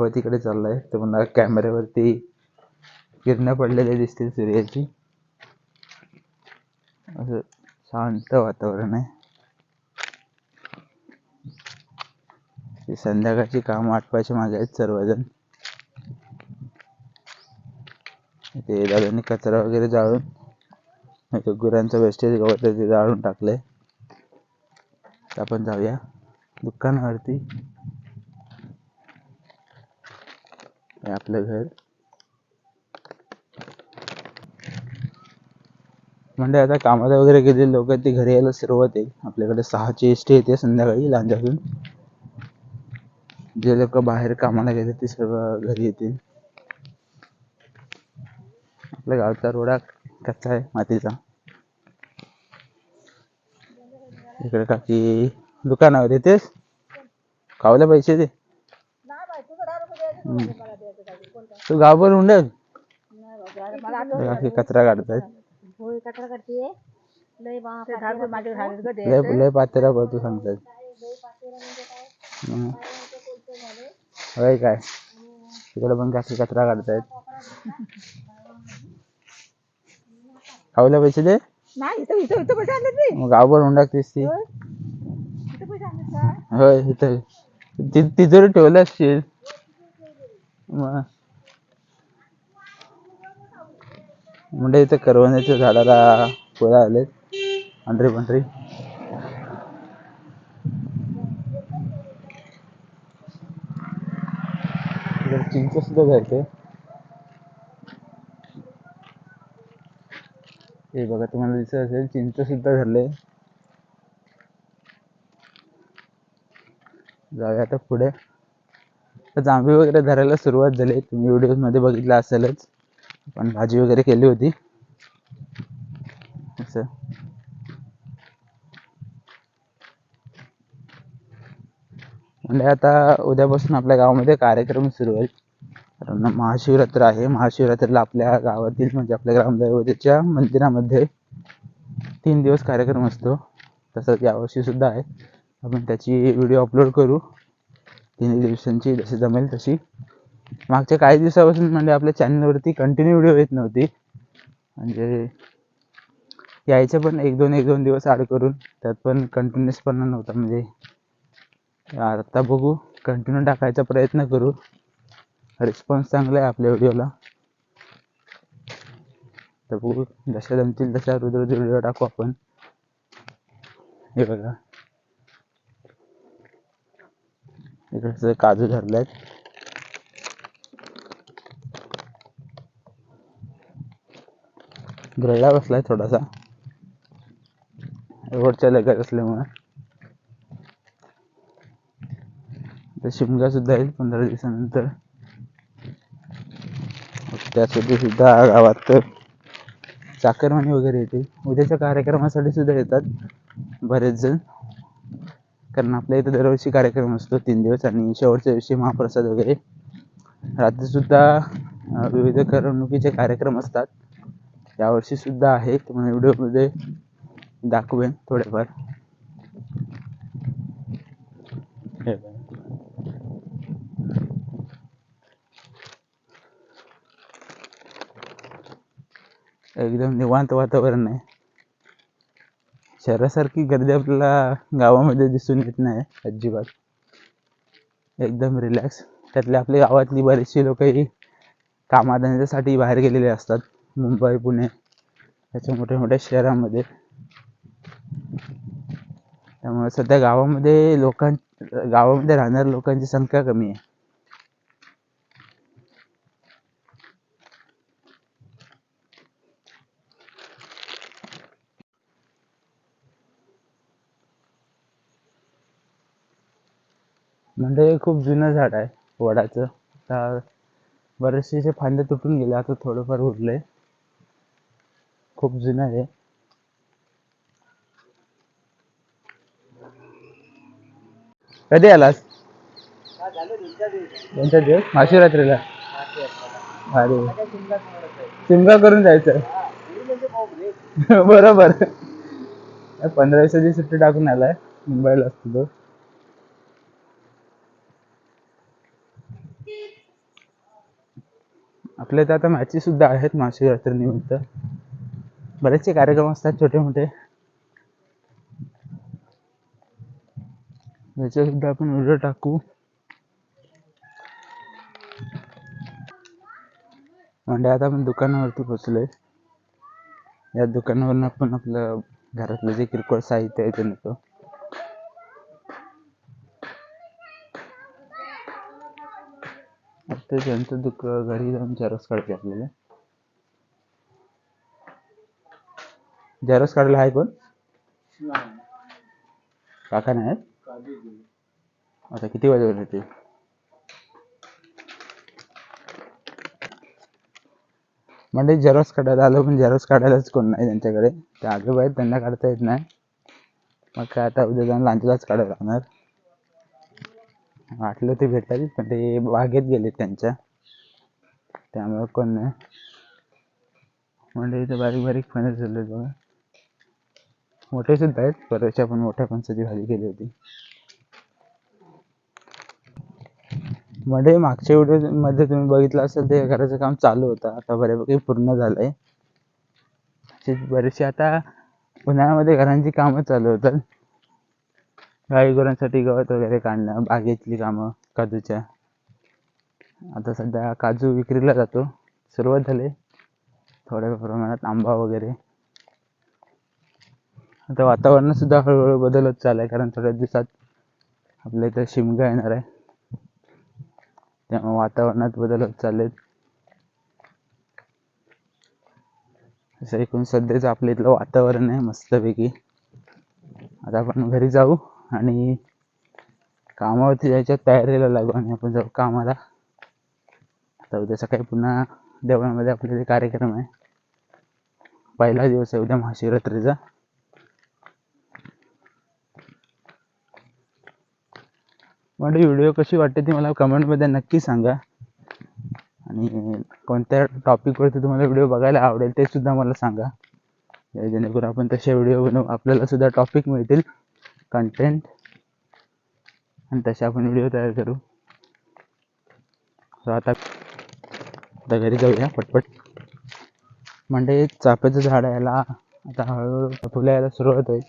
मावळ तिकडे चाललाय. तर मला कॅमेऱ्यावरती किरणं पडलेले दिसतील सूर्याची. असं शांत वातावरण आहे. संध्याकाळची काम आटपायच्या मागे आहेत सर्वजण. ते दादांनी कचरा वगैरे जाळून गुरांचं वेस्टेज गवत ते जाळून टाकलंय. तर आपण जाऊया दुकानावरती. हे आपलं घर म्हणजे आता कामाला वगैरे गेलेले लोक ते घरी यायला सुरुवात आहे आपल्याकडे सहाची एस टी येते संध्याकाळी लांजातून जे लोक बाहेर कामाला गेले ते सर्व घरी येतील आपल्या गावचा रोडा कच्चा आहे मातीचा इकडे काकी दुकानावर येतेस खावले पैसे दे हम्म. तू गावभर उंडल काकी कचरा काढतायत होय कचरा करते लय माझ्या पातेरा पडतो सांगतात हम्म. होय काय? तिकडे पण काकी कचरा काढतायत. खावले पैसे दे. नाही इथं इथं इथं पैसे आणले ते मग गावभर हुंडाकतेस ती. इथं पैसे आणले का? होय इथं ति- तिजोरी ठेवलं असशील. मग म्हणजे इथे करवण्याच्या झाडाला फुलं आलेत. पांढरी पांढरी. चिंच सुद्धा घ्यायचे हे बघा तुम्हाला दिसत असेल चिंच सुद्धा धरले जाऊया आता पुढे. जांभी वगैरे धरायला सुरुवात झाली. तुम्ही व्हिडिओमध्ये बघितलं असेलच. आपण भाजी वगैरे केली होती. असं. म्हणजे आता उद्यापासून आपल्या गावामध्ये कार्यक्रम सुरू होईल. कारण महाशिवरात्र आहे. महाशिवरात्रीला आपल्या गावातील म्हणजे आपल्या ग्रामदैवतेच्या मंदिरामध्ये तीन दिवस कार्यक्रम असतो. तसंच यावर्षी सुद्धा आहे. आपण त्याची व्हिडिओ अपलोड करू. तीन दिवसांची जशी जमेल तशी. मागच्या काही दिवसापासून म्हणजे आपल्या चॅनलवरती कंटिन्यू व्हिडिओ येत नव्हती. म्हणजे यायचे पण एक दोन एक दोन दिवस आड करून. त्यात पण कंटिन्युअसपणा नव्हता. म्हणजे आता बघू. कंटिन्यू टाकायचा प्रयत्न करू. रिस्पॉन्स चांगला आहे आपल्या व्हिडिओला तर बघू. जशा जमतील तशा रोज रोज व्हिडिओ टाकू आपण. हे बघा. इकडचं काजू धरलेत. गरडा बसलाय थोडासा. रोडच्या लगत असल्यामुळे. तर शिमगा सुद्धा येईल पंधरा दिवसानंतर. त्यासाठी सुद्धा गावात चाकरमानी वगैरे येते उद्याच्या कार्यक्रमासाठी सुद्धा येतात बरेच जण. कारण आपल्या इथे दरवर्षी कार्यक्रम असतो तीन दिवस आणि शेवटच्या दिवशी महाप्रसाद वगैरे. रात्री सुद्धा विविध करमणुकीचे कार्यक्रम असतात. यावर्षी सुद्धा आहे. तुम्हाला व्हिडिओमध्ये दाखवेन थोडेफार. एकदम निवांत वातावरण आहे. शहरासारखी गर्दी आपल्याला गावामध्ये दिसून येत नाही अजिबात. एकदम रिलॅक्स त्यातले आपल्या गावातली बरीचशी लोक ही कामाधंद्यासाठी बाहेर गेलेले असतात. मुंबई पुणे याच्या मोठ्या मोठ्या शहरामध्ये. त्यामुळे सध्या गावामध्ये लोकां गावामध्ये राहणाऱ्या लोकांची संख्या कमी आहे. म्हणजे खूप जुनं झाड आहे वडाचं. तर बरेचसे फांद्या तुटून गेले आता थोडंफार उरलंय. खूप जुनं आहे. कधी आलास? दोनच्या दिवस? महाशिवरात्रीला? अरे शिमगा करून जायचं. बरोबर. पंधरा दिवसाची सुट्टी टाकून आलाय. मुंबईला असतो तो. आपल्या तर आता मॅचेस सुद्धा आहेत महाशिवरात्रीनिमित्त बरेचसे कार्यक्रम असतात छोटे मोठे. याचे सुद्धा आपण व्हिडिओ टाकू. म्हणजे आता आपण दुकानावरती पोचलोय या दुकानावरून आपण आपलं घरातलं जे किरकोळ साहित्य आहे ते नेतो. आता त्यांचं दुक घरी जाऊन झेरॉक्स काढते आपल्याला. झेरॉक्स काढायला आहे कोण काका नाही आता किती वाजेवर येते म्हणजे झेरॉक्स काढायला आलो पण झेरॉक्स काढायलाच कोण नाही त्यांच्याकडे. ते आजोबा आहेत त्यांना काढता येत नाही. मग काय आता उद्या जाऊन लांचलाच काढायला लागणार. वाटलं ते भेटेल पण ते बागेत गेले त्यांच्या. त्यामुळे कोण नाही. म्हणजे इथे बारीक बारीक फणस झाले बघा. मोठे सुद्धा आहेत परवाच्या पण मोठ्या फणसाची भाजी केली होती. म्हणजे मागच्या व्हिडिओमध्ये तुम्ही बघितलं असेल ते घराचं काम चालू होतं. आता बऱ्यापैकी पूर्ण झालंय. बरेचसे आता उन्हाळ्यामध्ये घरांची कामं चालू होतात. गाई गुरांसाठी गवत वगैरे काढणं बागेतली कामं काजूच्या. आता सध्या काजू विक्रीला जातो. सुरुवात झाली. थोड्या प्रमाणात आंबा वगैरे. आता वातावरण सुद्धा हळूहळू बदल होत आहे कारण थोड्या दिवसात आपल्या इथं शिमगा येणार आहे. त्यामुळे वातावरणात बदल होत चाललेत. असं एकूण सध्याचं आपल्या इथलं वातावरण आहे मस्तपैकी. आता आपण घरी जाऊ आणि कामावरती जायच्या तयारीला लागू आणि आपण जाऊ कामाला. आता उद्या सकाळी पुन्हा देवळामध्ये आपले जे कार्यक्रम आहे. पहिला दिवस आहे उद्या महाशिवरात्रीचा. म्हणजे व्हिडिओ कशी वाटते ती मला कमेंटमध्ये नक्की सांगा. आणि कोणत्या टॉपिकवरती तुम्हाला व्हिडिओ बघायला आवडेल ते सुद्धा मला सांगा. जेणेकरून आपण तसे व्हिडिओ बनवू. आपल्याला सुद्धा टॉपिक मिळतील कंटेंट आणि तसे आपण व्हिडिओ तयार करू. So आता आता घरी जाऊया पटपट. म्हणजे चाफ्याचं झाड यायला आता हळूहळू फुलं यायला सुरुवात होईल.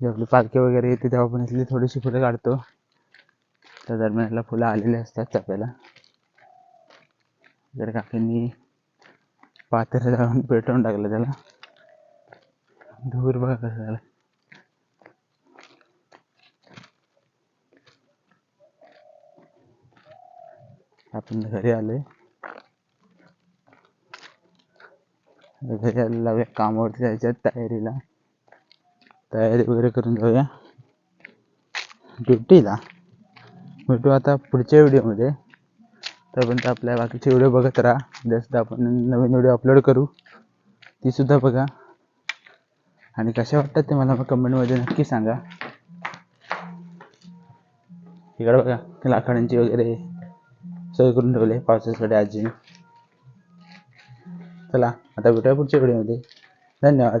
जेव्हा आपली पालखी वगैरे येते तेव्हा आपण इथली थोडीशी फुलं काढतो. त्या दरम्यानला फुलं आलेली असतात चाफ्याला जर काकींनी पात्र जाऊन पेटवून टाकलं त्याला. धूर बघा कसं झालं. आपण घरी आलोय. घरी आलो लावूया कामावरती जायच्या तयारीला. तयारी वगैरे करून जाऊया. ड्युटीला भेटू आता पुढच्या व्हिडिओमध्ये. तोपर्यंत आपल्या बाकीचे व्हिडिओ बघत राहा. जास्त आपण नवीन व्हिडिओ अपलोड करू तीसुद्धा बघा. आणि कशा वाटतात ते मला मग कमेंटमध्ये नक्की सांगा. इकडे बघा लाकडांची वगैरे सोय करून ठेवले पावसासाठी आजीने. चला आता भेटूया पुढच्या व्हिडिओमध्ये. धन्यवाद.